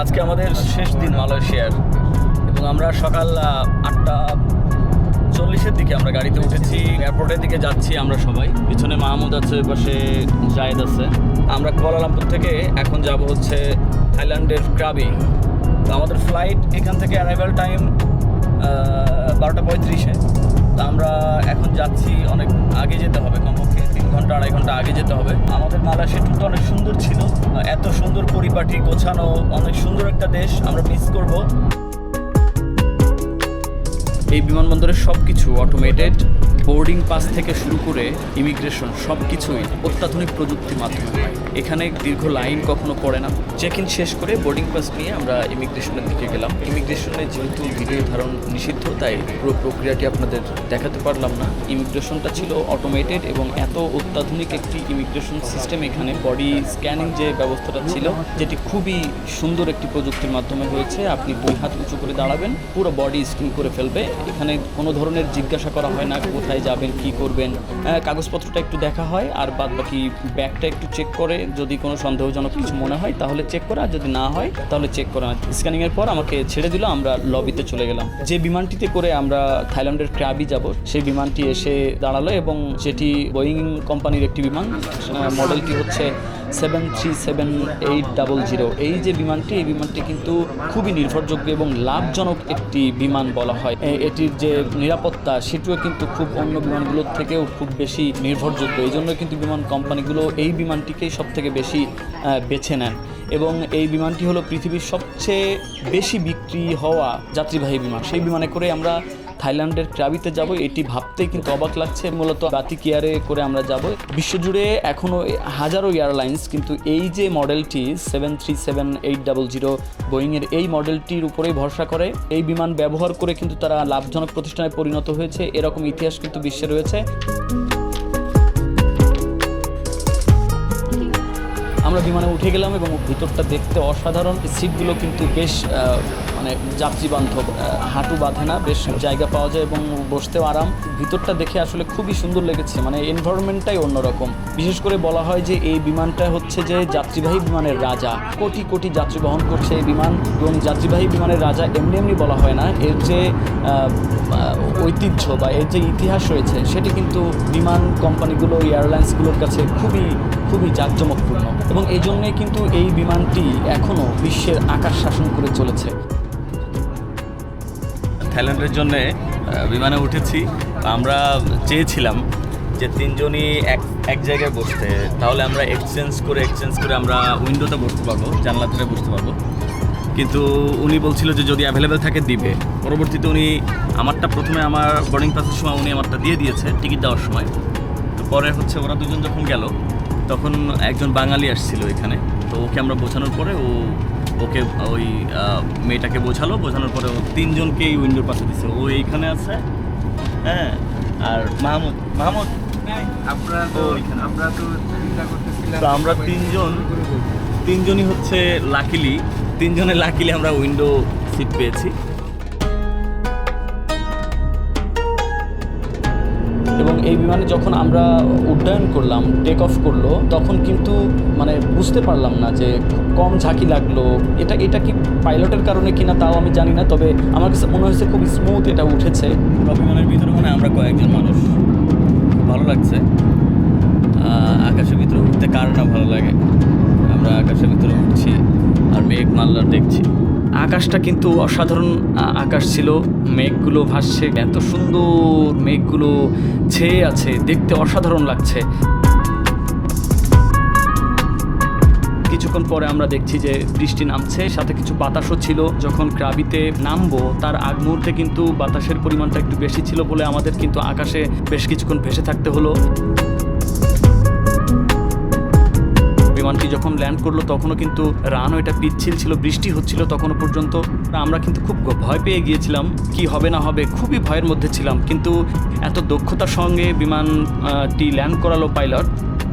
আজকে আমাদের শেষ দিন মালয়েশিয়ার। এবং আমরা সকাল আটটা চল্লিশের দিকে আমরা গাড়িতে উঠেছি। এয়ারপোর্টের দিকে যাচ্ছি আমরা সবাই। পিছনে মাহমুদ আছে পাশে জায়েদ আছে। আমরা কুয়ালালামপুর থেকে এখন যাব হচ্ছে থাইল্যান্ডের ক্রাবি। তো আমাদের ফ্লাইট এখান থেকে অ্যারাইভাল টাইম বারোটা পঁয়ত্রিশে। তো আমরা এখন যাচ্ছি, অনেক আগে যেতে হবে। ঘণ্টা, আড়াই ঘণ্টা আগে যেতে হবে। আমাদের মালয়েশিয়া ট্যুরটা অনেক সুন্দর ছিল। এত সুন্দর পরিপাটি, গোছানো, অনেক সুন্দর একটা দেশ আমরা মিস করব। এই বিমানবন্দরের সব কিছু অটোমেটেড বোর্ডিং পাস থেকে শুরু করে ইমিগ্রেশন সব কিছুই অত্যাধুনিক প্রযুক্তির মাধ্যমে হয়। এখানে দীর্ঘ লাইন কখনো পড়ে না। চেক ইন শেষ করে বোর্ডিং পাস নিয়ে আমরা ইমিগ্রেশনের দিকে গেলাম। ইমিগ্রেশনে যেহেতু ভিডিও ধারণ নিষিদ্ধ, তাই পুরো প্রক্রিয়াটি আপনাদের দেখাতে পারলাম না। ইমিগ্রেশনটা ছিল অটোমেটেড এবং এত অত্যাধুনিক একটি ইমিগ্রেশন সিস্টেম এখানে। বডি স্ক্যানিং যে ব্যবস্থাটা ছিল, যেটি খুবই সুন্দর একটি প্রযুক্তির মাধ্যমে হয়েছে। আপনি দুই হাত উঁচু করে দাঁড়াবেন, পুরো বডি স্ক্যান করে ফেলবে। এখানে কোনো ধরনের জিজ্ঞাসা করা হয় না, কোথায় যাবেন কি করবেন আহ, কাগজপত্রটা একটু দেখা হয় আর বাদ বাকি ব্যাগটা একটু চেক করে যদি কোনো সন্দেহজনক কিছু মনে হয় তাহলে চেক করা আর যদি না হয় তাহলে চেক করে স্ক্যানিংয়ের পর আমাকে ছেড়ে দিল আমরা লবিতে চলে গেলাম। যে বিমানটিতে করে আমরা থাইল্যান্ডের ক্রাবি যাব সেই বিমানটি এসে দাঁড়াল এবং সেটি বোয়িং কোম্পানির একটি বিমান মডেলটি হচ্ছে seven three seven eight double zero এই যে বিমানটি, এই বিমানটি কিন্তু খুবই নির্ভরযোগ্য এবং লাভজনক একটি বিমান বলা হয়। এটির যে নিরাপত্তা, সেটিও কিন্তু খুব অন্য বিমানগুলোর থেকেও খুব বেশি নির্ভরযোগ্য। এই জন্য কিন্তু বিমান কোম্পানিগুলো এই বিমানটিকেই সব থেকে বেশি বেছে নেন। এবং এই বিমানটি হলো পৃথিবীর সবচেয়ে বেশি বিক্রি হওয়া যাত্রীবাহী বিমান। সেই বিমানে করে আমরা থাইল্যান্ডের ক্রাবিতে যাব, এটি ভাবতে কিন্তু অবাক লাগছে। মূলত বাতি কেয়ারে করে আমরা যাব। বিশ্বজুড়ে এখনও হাজারো এয়ারলাইন্স, কিন্তু এই যে মডেলটি seven three seven eight double zero বোয়িংয়ের এই মডেলটির উপরেই ভরসা করে, এই বিমান ব্যবহার করে কিন্তু তারা লাভজনক প্রতিষ্ঠানে পরিণত হয়েছে। এরকম ইতিহাস কিন্তু বিশ্বে রয়েছে। আমরা বিমানে উঠে গেলাম এবং ভিতরটা দেখতে অসাধারণ। সিটগুলো কিন্তু বেশ মানে যাত্রী বান্ধব হাঁটু বাঁধে না, বেশ জায়গা পাওয়া যায় এবং বসতেও আরাম। ভিতরটা দেখে আসলে খুবই সুন্দর লেগেছে মানে এনভায়রনমেন্টটাই অন্যরকম। বিশেষ করে বলা হয় যে এই বিমানটা হচ্ছে যে যাত্রীবাহী বিমানের রাজা। কোটি কোটি যাত্রী বহন করছে এই বিমান এবং যাত্রীবাহী বিমানের রাজা এমনি এমনি বলা হয় না। এর যে ঐতিহ্য বা এর যে ইতিহাস রয়েছে, সেটি কিন্তু বিমান কোম্পানিগুলো, এয়ারলাইন্সগুলোর কাছে খুবই খুবই জাঁকজমকপূর্ণ। এবং এই জন্যে কিন্তু এই বিমানটি এখনও বিশ্বের আকাশ শাসন করে চলেছে। থাইল্যান্ডের জন্য বিমানে উঠেছি। আমরা চেয়েছিলাম যে তিনজনই এক এক জায়গায় বসতে। তাহলে আমরা এক্সচেঞ্জ করে এক্সচেঞ্জ করে আমরা উইন্ডোতে বসতে পারব, জানলা ধরে বসতে পারব। কিন্তু উনি বলছিল যে যদি অ্যাভেলেবেল থাকে, দিবে। পরবর্তীতে উনি আমারটা প্রথমে আমার বোর্ডিং পাসের সময় উনি আমারটা দিয়ে দিয়েছে টিকিট দেওয়ার সময়। তো পরে হচ্ছে ওরা দুজন যখন গেল তখন একজন বাঙালি আসছিল এখানে। তো ওকে আমরা বোঝানোর পরে ও ওকে ওই মেয়েটাকে বোঝালো। বোঝানোর পরে ও তিনজনকেই উইন্ডোর পাশে দিছে। ও এইখানে আছে হ্যাঁ আর মাহমুদ মাহমুদ। আমরা তো। আমরা তো চিন্তা করতেছিলাম তো আমরা তিনজন তিনজনই হচ্ছে লাকিলি। তিনজনে লাকিলি আমরা উইন্ডো সিট পেয়েছি। এই বিমানে যখন আমরা উড্ডয়ন করলাম টেক অফ করল, তখন কিন্তু মানে বুঝতে পারলাম না যে কম ঝাঁকি লাগল। এটা এটা কি পাইলটের কারণে কিনা তাও আমি জানি না, তবে আমার কাছে মনে হয়েছে খুব স্মুথ এটা উঠেছে। বিমানের ভিতরে মানে আমরা কয়েকজন মানুষ। ভালো লাগছে। আকাশের ভিতরে উঠতে কার না ভালো লাগে? আমরা আকাশের ভিতরে উঠছি, আর মেঘ মাল্লা দেখছি। আকাশটা কিন্তু অসাধারণ আকাশ ছিল। মেঘগুলো ভাসছে, এত সুন্দর মেঘগুলো ছেয়ে আছে, দেখতে অসাধারণ লাগছে। কিছুক্ষণ পরে আমরা দেখছি যে বৃষ্টি নামছে, সাথে কিছু বাতাসও ছিল। যখন ক্রাবিতে নামবো, তার আগ মুহূর্তে কিন্তু বাতাসের পরিমাণটা একটু বেশি ছিল বলে আমাদের কিন্তু আকাশে বেশ কিছুক্ষণ ভেসে থাকতে হলো। বিমানটি যখন ল্যান্ড করল, তখনও কিন্তু রানওয়েটা পিচ্ছিল ছিল, বৃষ্টি হচ্ছিল তখনও পর্যন্ত। আমরা কিন্তু খুব ভয় পেয়ে গিয়েছিলাম, কি হবে না হবে, খুবই ভয়ের মধ্যে ছিলাম। কিন্তু এত দক্ষতার সঙ্গে বিমানটি ল্যান্ড করালো পাইলট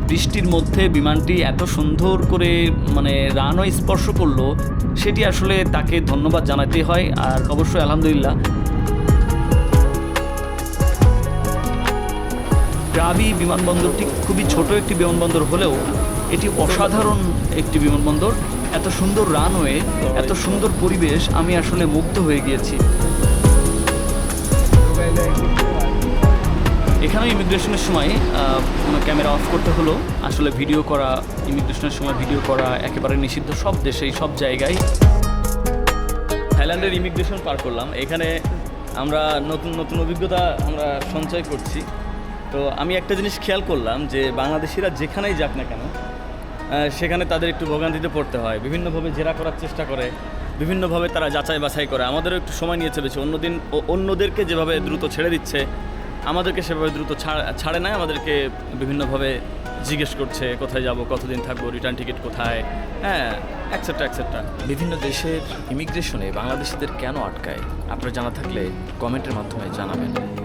বৃষ্টির মধ্যে বিমানটি এত সুন্দর করে মানে রানওয়ে স্পর্শ করল, সেটি আসলে তাকে ধন্যবাদ জানাতে হয়। আর অবশ্যই আলহামদুলিল্লাহ। গ্রাবি বিমানবন্দরটি খুবই ছোট একটি বিমানবন্দর হলেও এটি অসাধারণ একটি বিমানবন্দর। এত সুন্দর রানওয়ে, এত সুন্দর পরিবেশ, আমি আসলে মুগ্ধ হয়ে গিয়েছি। এখানে ইমিগ্রেশনের সময় কোনো ক্যামেরা অফ করতে হলো। আসলে ভিডিও করা, ইমিগ্রেশনের সময় ভিডিও করা একেবারে নিষিদ্ধ সব দেশেই, সব জায়গায়। থাইল্যান্ডের ইমিগ্রেশন পার করলাম। এখানে আমরা নতুন নতুন অভিজ্ঞতা আমরা সঞ্চয় করছি। তো আমি একটা জিনিস খেয়াল করলাম যে বাংলাদেশিরা যেখানেই যাক না কেন সেখানে তাদের একটু ভোগান্তিতে পড়তে হয়। বিভিন্নভাবে জেরা করার চেষ্টা করে, বিভিন্নভাবে তারা যাচাই বাছাই করে। আমাদেরও একটু সময় নিয়েছে বেশি অন্যদিন ও- অন্যদেরকে যেভাবে দ্রুত ছেড়ে দিচ্ছে, আমাদেরকে সেভাবে দ্রুত ছাড়- ছাড়ে না, আমাদেরকে বিভিন্নভাবে জিজ্ঞেস করছে, কোথায় যাব, কতদিন থাকব রিটার্ন টিকিট কোথায়? হ্যাঁ অ্যাকসেপ্টা অ্যাকসেপ্টা বিভিন্ন দেশের ইমিগ্রেশনে বাংলাদেশিদের কেন আটকায়? আপনার জানা থাকলে কমেন্টের মাধ্যমে জানাবেন।